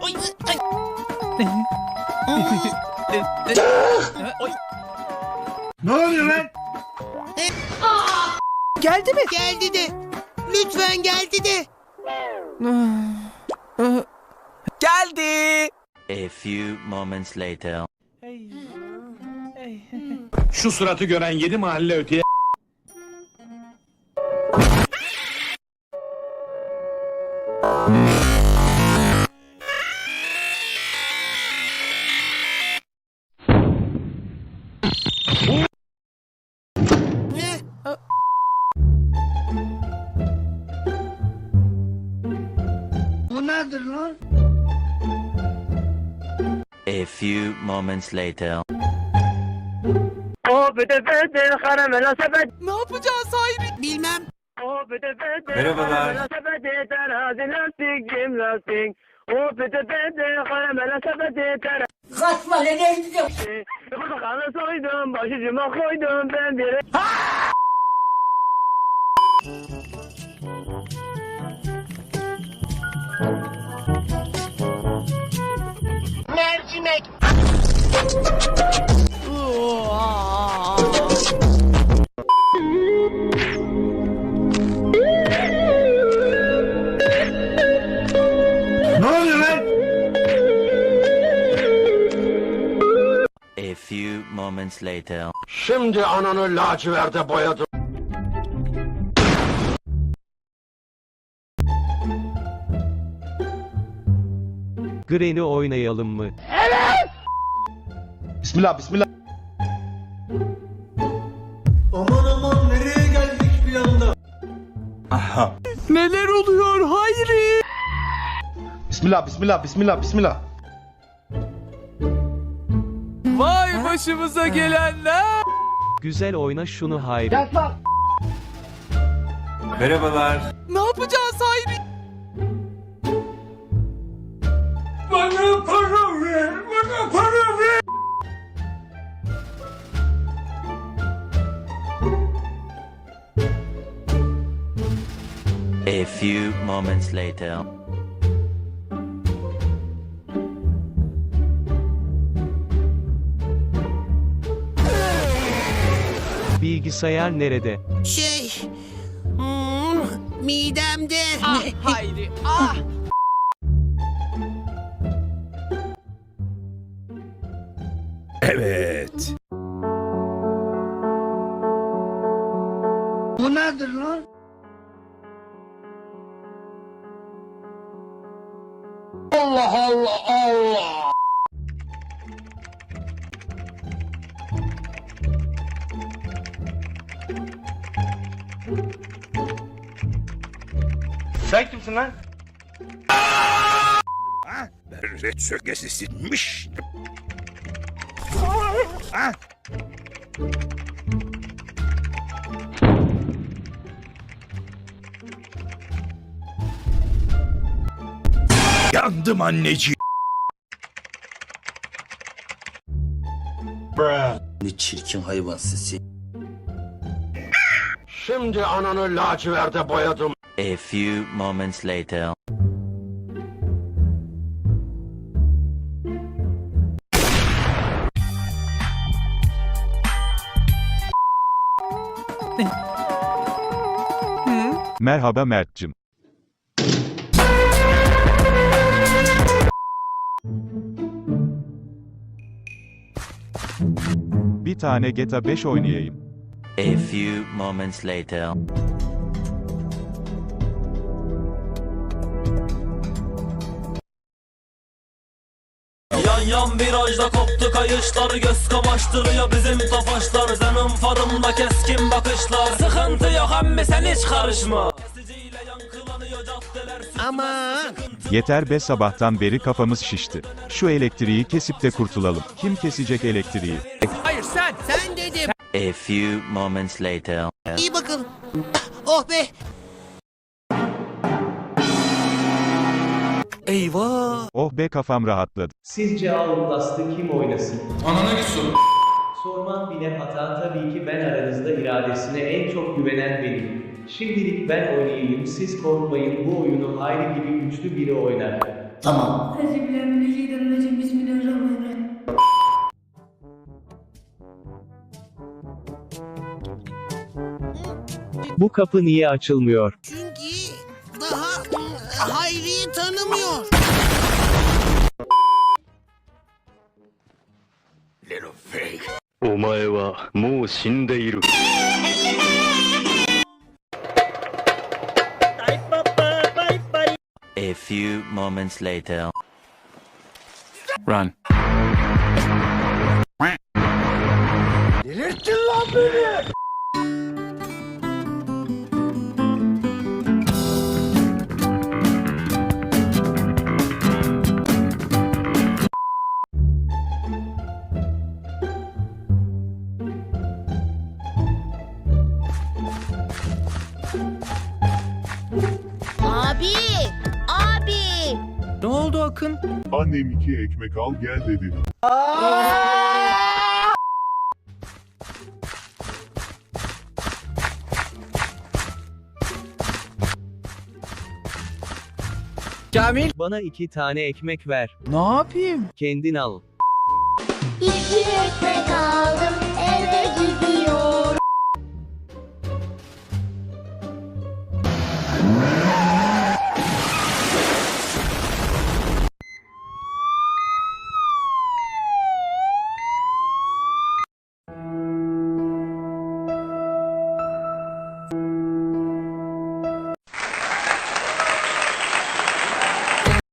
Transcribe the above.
Oy, ay. Oy. Ne oluyor lan? Geldi mi? Geldi de. Lütfen geldi de. Geldi. A few moments later. Şu suratı gören yedi mahalle öteye few moments later. Ne yapacağız sahibi? Bilmem. Merhabalar. Kaçma ne geldi soydum, başucuma koydum ben bir Ne oluyor lan? A few moments later. Şimdi ananı laciverde boyadım. Granny oynayalım mı? Bismillah bismillah. Neler oluyor Hayri? Bismillah bismillah bismillah bismillah. Vay başımıza gelenler. Güzel oyna şunu hayri. Merhabalar. Ne yapacağız sahibi? Bana para few moments later. Bilgisayar nerede? Şey. Hmm, midemde. Ah Hayri ah. Allah Allah Allah. Sen kimsin lan? Ben red sökesisinmiş. Yandım anneciğim. Ne çirkin hayvansın sen. Şimdi ananı laciverde boyadım. A few moments later. Merhaba Mert'cim. Bir tane GTA 5 oynayayım. A few moments later. Yan yan virajda koptu kayışlar Göz kamaştırıyor bizim tofaşlar Zemin farımda keskin bakışlar Sıkıntı yok emmi sen hiç karışma Aman. Yeter be sabahtan beri kafamız şişti. Şu elektriği kesip de kurtulalım. Kim kesecek elektriği? Sen. Sen dedim. A few moments later. İyi bakalım. Oh be. Eyvah. Oh be kafam rahatladı. Sizce Outlast'ı kim oynasın? Anana git soru. Sorman bile hata tabii ki ben aranızda iradesine en çok güvenen benim. Şimdilik ben oynayayım siz korkmayın bu oyunu Hayri gibi güçlü biri oynar. Euzubillahimineşşeytanirracim. Bismillahirrahmanirrahim. Bu kapı niye açılmıyor? Çünkü daha Hayri'yi tanımıyor. Little fake. お前はもう死んでいる。 A few moments later. Run. Abi! Abi! Ne oldu Akın? Annem iki ekmek al gel dedi. Kamil. Bana iki tane ekmek ver. Ne yapayım? Kendin al. İki ekmek